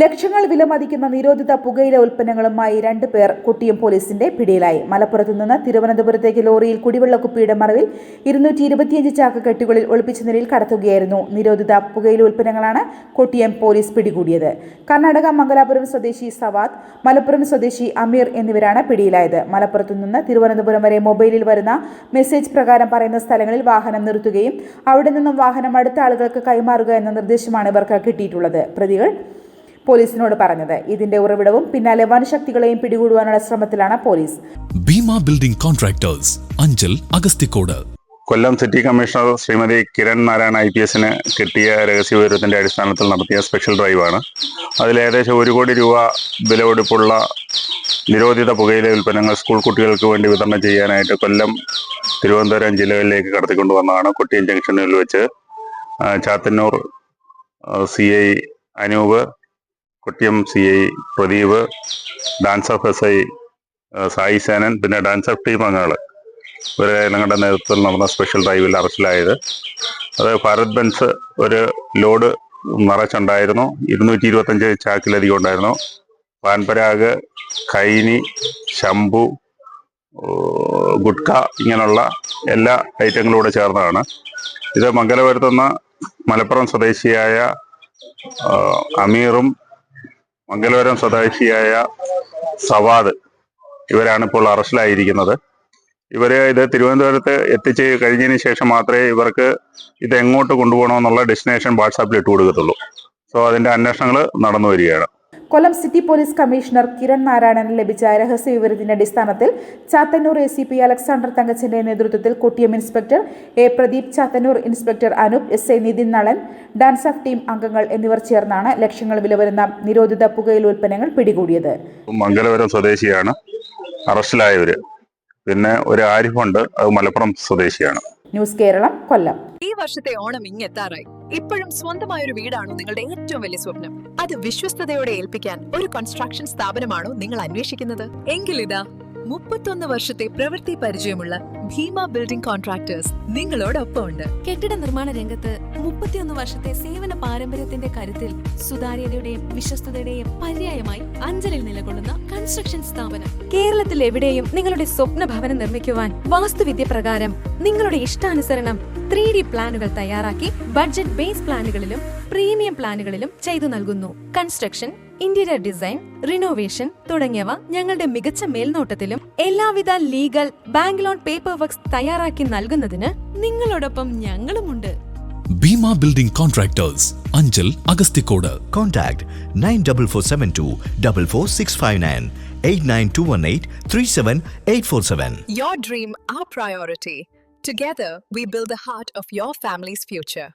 ലക്ഷങ്ങൾ വിലമതിക്കുന്ന നിരോധിത പുകയില ഉൽപ്പന്നങ്ങളുമായി രണ്ട് പേർ കുട്ടിയും പോലീസിന്റെ പിടിയിലായി. മലപ്പുറത്തു നിന്ന് തിരുവനന്തപുരത്തേക്ക് ലോറിയിൽ കുടിവെള്ള കുപ്പിയുടെ മറവിൽ ഇരുന്നൂറ്റി ഇരുപത്തിയഞ്ച് ചാക്ക് കെട്ടുകളിൽ ഒളിപ്പിച്ച നിലയിൽ കടത്തുകയായിരുന്നു. നിരോധിത പുകയില ഉൽപ്പന്നങ്ങളാണ് കൊട്ടിയം പോലീസ് പിടികൂടിയത്. കർണാടക മംഗലാപുരം സ്വദേശി സവാദ് മലപ്പുറം സ്വദേശി അമീർ എന്നിവരാണ് പിടിയിലായത്. മലപ്പുറത്തു നിന്ന് തിരുവനന്തപുരം വരെ മൊബൈലിൽ വരുന്ന മെസ്സേജ് പ്രകാരം പറയുന്ന സ്ഥലങ്ങളിൽ വാഹനം നിർത്തുകയും അവിടെ നിന്നും വാഹനം അടുത്ത ആളുകൾക്ക് കൈമാറുക എന്ന നിർദ്ദേശമാണ് ഇവർക്ക് കിട്ടിയിട്ടുള്ളത്. പ്രതികൾ പോലീസിനോട് പറഞ്ഞത്. ഇതിന്റെ ഉറവിടവും പിന്നാലെ വനശക്തികളെയും പിടികൂടുവാനുള്ള ശ്രമത്തിലാണ് police. Bheema building contractors Anchal Agasthikode. Kollam city commissioner Shrimati Kiran Narayana I P എസിന് കിട്ടിയ രഹസ്യ വിവരത്തിന്റെ അടിസ്ഥാനത്തിൽ നടത്തിയ സ്പെഷ്യൽ ഡ്രൈവാണ്. അതിൽ ഏകദേശം ഒരു കോടി രൂപ വിലവെടുപ്പുള്ള നിരോധിത പുകയില ഉൽപ്പന്നങ്ങൾ സ്കൂൾ കുട്ടികൾക്ക് വേണ്ടി വിതരണം ചെയ്യാനായിട്ട് കൊല്ലം തിരുവനന്തപുരം ജില്ലകളിലേക്ക് കടത്തിക്കൊണ്ടുവന്നതാണ് കൊട്ടിയം ജംഗ്ഷനിൽ വെച്ച് Chathannoor C I Anoop Kottiyam C I Pradeep DANSAF S I Sai Senan പിന്നെ ഡാൻസ് ഓഫ് ടീം അംഗങ്ങൾ ഇവരെ ഞങ്ങളുടെ നേതൃത്വത്തിൽ നടന്ന സ്പെഷ്യൽ ഡ്രൈവിൽ അറസ്റ്റിലായത്. അത് ഭാരത് ബെൻസ് ഒരു ലോഡ് നിറച്ചുണ്ടായിരുന്നു. ഇരുന്നൂറ്റി ഇരുപത്തഞ്ച് ചാക്കിലധികം ഉണ്ടായിരുന്നു. പാൻപരാഗ് കൈനി ശംഭു ഗുഡ്ക ഇങ്ങനെയുള്ള എല്ലാ ഐറ്റങ്ങളും കൂടെ ചേർന്നതാണ്. ഇത് മംഗലപുരത്തുനിന്ന് മലപ്പുറം സ്വദേശിയായ അമീറും മംഗലപുരം സ്വദേശിയായ സവാദ് ഇവരാണ് ഇപ്പോൾ അറസ്റ്റിലായിരിക്കുന്നത്. ഇവരെ ഇത് തിരുവനന്തപുരത്ത് എത്തിച്ച് കഴിഞ്ഞതിന് ശേഷം മാത്രമേ ഇവർക്ക് ഇത് എങ്ങോട്ട് കൊണ്ടുപോകണമെന്നുള്ള ഡെസ്റ്റിനേഷൻ വാട്സാപ്പിൽ ഇട്ട് കൊടുക്കത്തുള്ളൂ സോ അതിന്റെ അന്വേഷണങ്ങൾ നടന്നു വരികയാണ്. Kollam city police commissioner Kiran നാരായണന് ലഭിച്ച രഹസ്യ വിവരത്തിന്റെ അടിസ്ഥാനത്തിൽ Chathannoor A C P Alexander തങ്കച്ചന്റെ നേതൃത്വത്തിൽ Kottiyam inspector A Pradeep Chathannoor inspector Anoop S A Nithin Nalan DANSAF team അംഗങ്ങൾ എന്നിവർ ചേർന്നാണ് ലക്ഷങ്ങൾ വിലവരുന്ന നിരോധിത പുകയില ഉൽപ്പന്നങ്ങൾ പിടികൂടിയത്. മംഗലപുരം സ്വദേശിയാണ്. അറസ്റ്റിലായവര്. പിന്നെ ഒരു ആരിഫുണ്ട്. അത് മലപ്പുറം സ്വദേശിയാണ്. ന്യൂസ് കേരളം കൊല്ലം. ഈ വർഷത്തെ ഓണം ഇങ്ങെത്താറായി. ഇപ്പോഴും സ്വന്തമായ ഒരു വീടാണോ നിങ്ങളുടെ ഏറ്റവും വലിയ സ്വപ്നം? അത് വിശ്വസ്തയോടെ ഏൽപ്പിക്കാൻ ഒരു കൺസ്ട്രക്ഷൻ സ്ഥാപനമാണോ നിങ്ങൾ അന്വേഷിക്കുന്നത്? എങ്കിൽ ഇതാ മുപ്പത്തൊന്ന് വർഷത്തെ പ്രവൃത്തി പരിചയമുള്ള ഭീമ ബിൽഡിംഗ് കോൺട്രാക്ടേഴ്സ് നിങ്ങളോടൊപ്പം ഉണ്ട് കെട്ടിട നിർമ്മാണ രംഗത്ത് മുപ്പത്തിയൊന്ന് വർഷത്തെ സേവന പാരമ്പര്യത്തിന്റെ കരുത്തിൽ സുതാര്യതയുടെയും വിശ്വസ്തതയുടെയും പര്യായമായി അഞ്ചലിൽ നിലകൊള്ളുന്ന കൺസ്ട്രക്ഷൻ സ്ഥാപനം. കേരളത്തിൽ എവിടെയും നിങ്ങളുടെ സ്വപ്ന ഭവനം നിർമ്മിക്കുവാൻ വാസ്തുവിദ്യ പ്രകാരം നിങ്ങളുടെ ഇഷ്ടാനുസരണം ത്രീ ഡി പ്ലാനുകൾ തയ്യാറാക്കി ബഡ്ജറ്റ് ബേസ് പ്ലാനുകളിലും പ്രീമിയം പ്ലാനുകളിലും ചെയ്തു നൽകുന്നു. കൺസ്ട്രക്ഷൻ ഇന്റീരിയർ ഡിസൈൻ റിനോവേഷൻ തുടങ്ങിയവ ഞങ്ങളുടെ മികച്ച മേൽനോട്ടത്തിലും എല്ലാവിധ legal bank loan paper works തയ്യാറാക്കി നൽകുന്നതിന് നിങ്ങളോടൊപ്പം ഞങ്ങളുമുണ്ട്. Bheema building contractors Anchal Agasthikode Contact 94472 44659 89218 37847. Your dream, our priority. Together, we build the heart of your family's future.